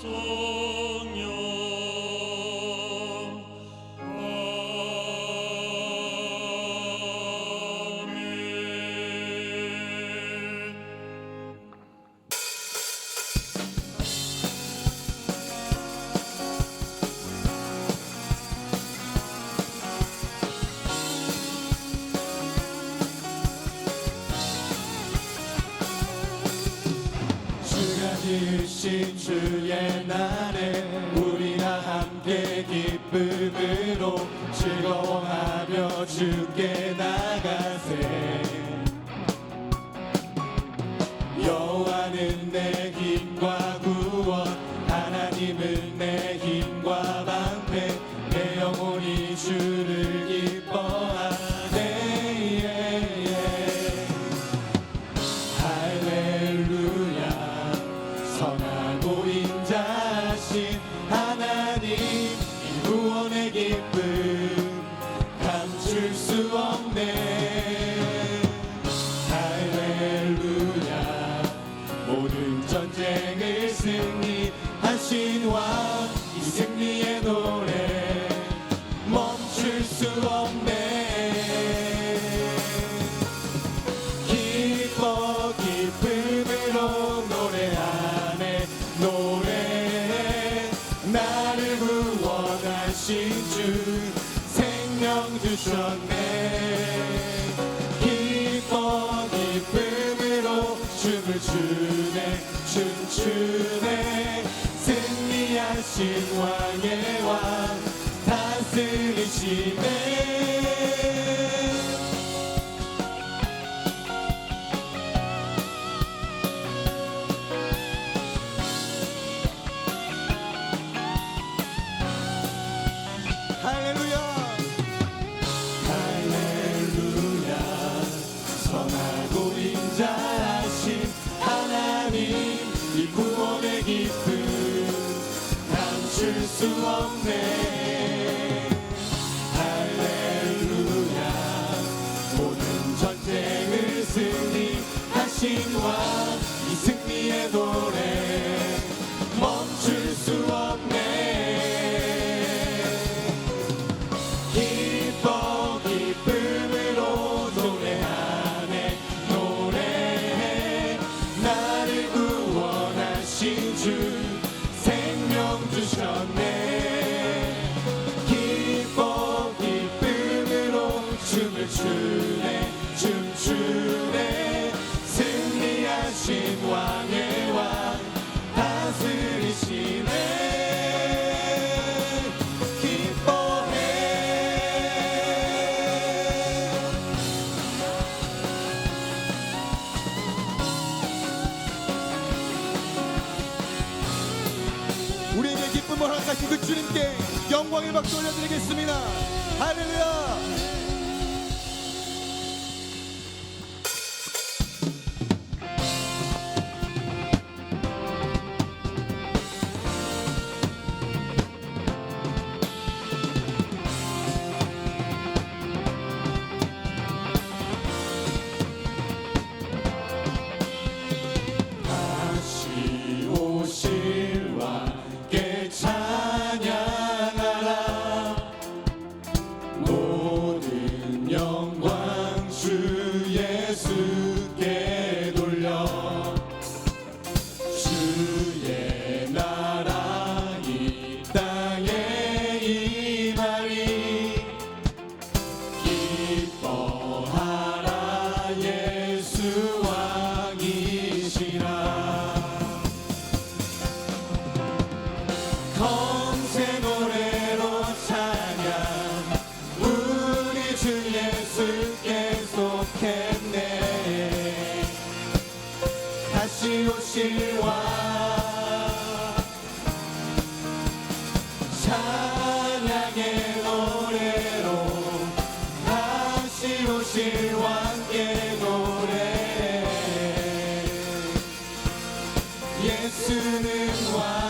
So 이루신 주의 날에 우리나 함께 기쁨으로 즐거워하며 주께 나가세요. 평강의 왕 다스리시네. 수 없네. 한번 한 가지 그 주님께 영광의 박수 올려드리겠습니다. 할렐루야. again. 예수는 왕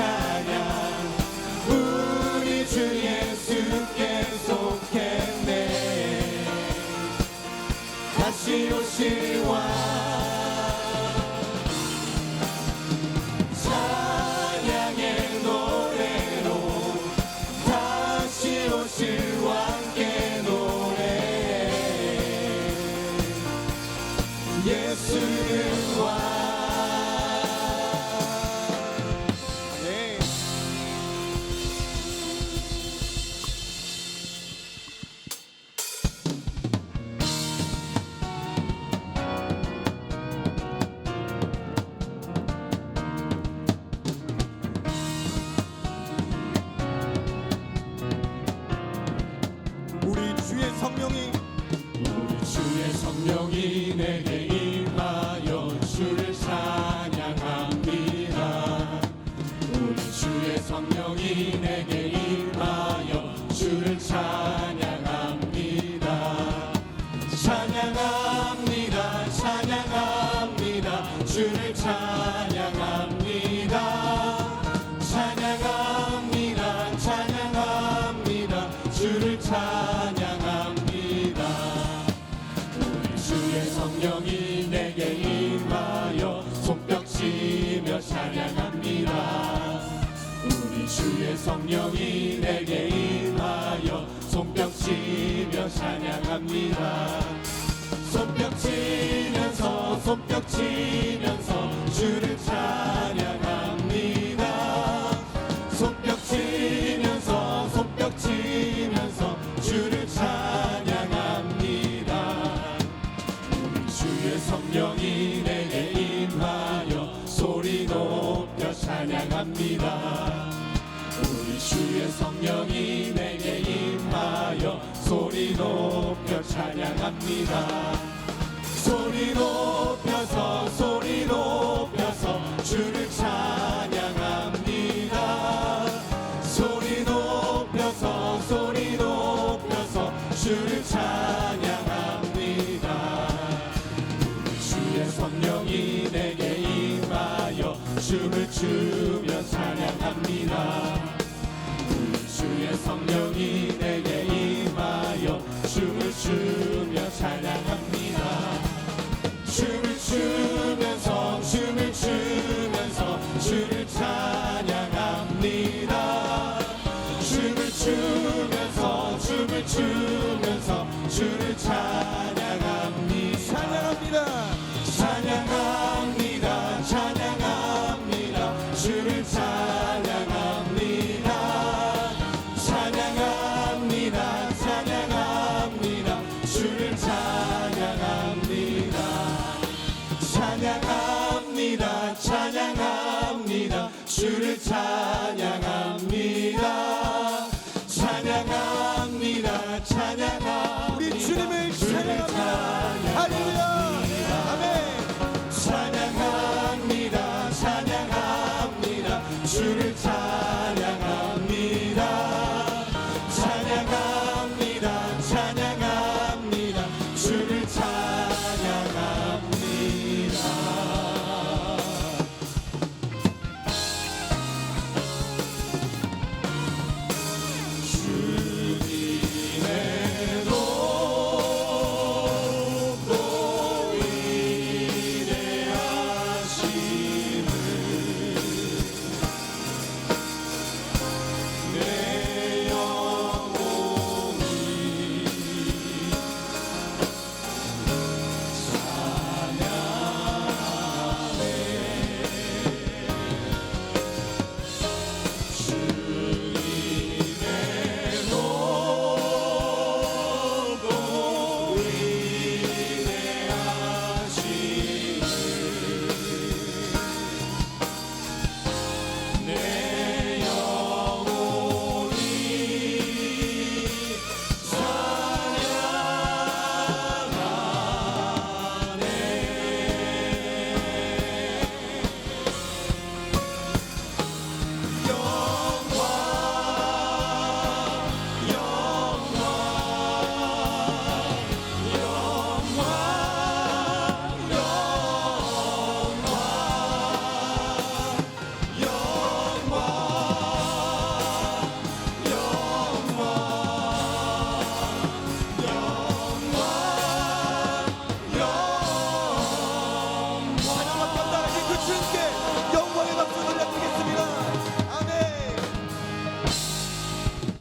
time. 성령이 내게 임하여 손뼉치며 찬양합니다. 우리 주의 성령이 내게 임하여 손뼉치며 찬양합니다. 손뼉치면서 손뼉치면서 주를 찬양 찬양합니다. 소리 높여서 소리 높여서 주를 찬양합니다. 소리 높여서 소리 높여서 주를 찬양합니다. 주의 성령이 내게 임하여 춤을 추며 찬양합니다. 주의 성령이 내게 임하여 춤을 추며 찬양합니다. 춤을 추면서 찬양합니다. 찬양합니다. 주를 찬양합니다